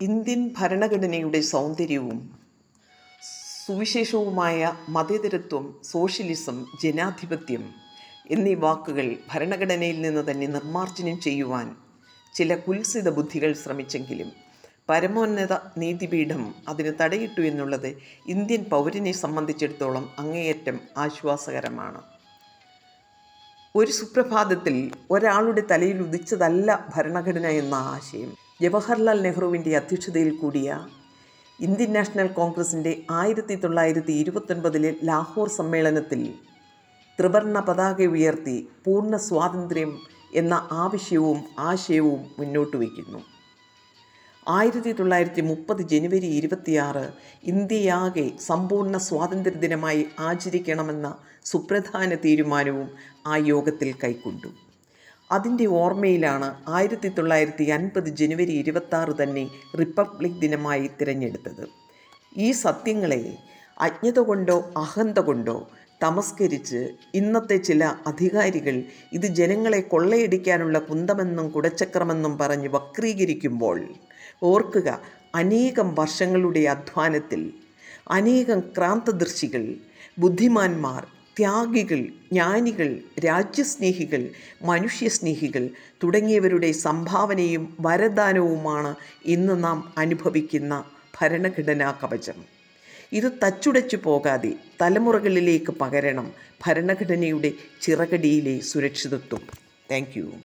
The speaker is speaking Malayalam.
ഇന്ത്യൻ ഭരണഘടനയുടെ സൗന്ദര്യവും സുവിശേഷവുമായ മതേതരത്വം സോഷ്യലിസം ജനാധിപത്യം എന്നീ വാക്കുകൾ ഭരണഘടനയിൽ നിന്ന് തന്നെ നിർമ്മാർജനം ചെയ്യുവാൻ ചില കുൽസിത ബുദ്ധികൾ ശ്രമിച്ചെങ്കിലും പരമോന്നത നീതിപീഠം അതിന് തടയിട്ടു എന്നുള്ളത് ഇന്ത്യൻ പൗരനെ സംബന്ധിച്ചിടത്തോളം അങ്ങേയറ്റം ആശ്വാസകരമാണ്. ഒരു സുപ്രഭാതത്തിൽ ഒരാളുടെ തലയിൽ ഉദിച്ചതല്ല ഭരണഘടന എന്ന ആശയം. ജവഹർലാൽ നെഹ്റുവിന്റെ അധ്യക്ഷതയിൽ കൂടിയ ഇന്ത്യൻ നാഷണൽ കോൺഗ്രസിന്റെ ആയിരത്തി തൊള്ളായിരത്തി ഇരുപത്തൊൻപതിലെ ലാഹോർ സമ്മേളനത്തിൽ ത്രിവർണ പതാക ഉയർത്തി പൂർണ സ്വാതന്ത്ര്യം എന്ന ആവശ്യവും ആശയവും മുന്നോട്ട് വയ്ക്കുന്നു. ആയിരത്തി തൊള്ളായിരത്തി മുപ്പത് ജനുവരി ഇരുപത്തിയാറ് ഇന്ത്യയാകെ സമ്പൂർണ സ്വാതന്ത്ര്യ ദിനമായി ആചരിക്കണമെന്ന സുപ്രധാന തീരുമാനവും ആ യോഗത്തിൽ കൈക്കൊണ്ടു. അതിന്റെ ഓർമ്മയിലാണ് ആയിരത്തി തൊള്ളായിരത്തി അൻപത് ജനുവരി ഇരുപത്താറ് തന്നെ റിപ്പബ്ലിക് ദിനമായി തിരഞ്ഞെടുത്തത്. ഈ സത്യങ്ങളെ അജ്ഞത കൊണ്ടോ അഹന്ത കൊണ്ടോ തമസ്കരിച്ച് ഇന്നത്തെ ചില അധികാരികൾ ഇത് ജനങ്ങളെ കൊള്ളയടിക്കാനുള്ള കുന്തമെന്നും കുടച്ചക്രമെന്നും പറഞ്ഞ് വക്രീകരിക്കുമ്പോൾ ഓർക്കുക അനേകം വർഷങ്ങളുടെ അധ്വാനത്തിൽ അനേകം ക്രാന്തദർശികൾ ബുദ്ധിമാന്മാർ ത്യാഗികൾ ജ്ഞാനികൾ രാജ്യസ്നേഹികൾ മനുഷ്യസ്നേഹികൾ തുടങ്ങിയവരുടെ സംഭാവനയും വരദാനവുമാണ് ഇന്ന് നാം അനുഭവിക്കുന്ന ഭരണഘടനാ കവചം. ഇത് തച്ചുടച്ചു പോകാതെ തലമുറകളിലേക്ക് പകരണം ഭരണഘടനയുടെ ചിറകടിയിലെ സുരക്ഷിതത്വം. താങ്ക്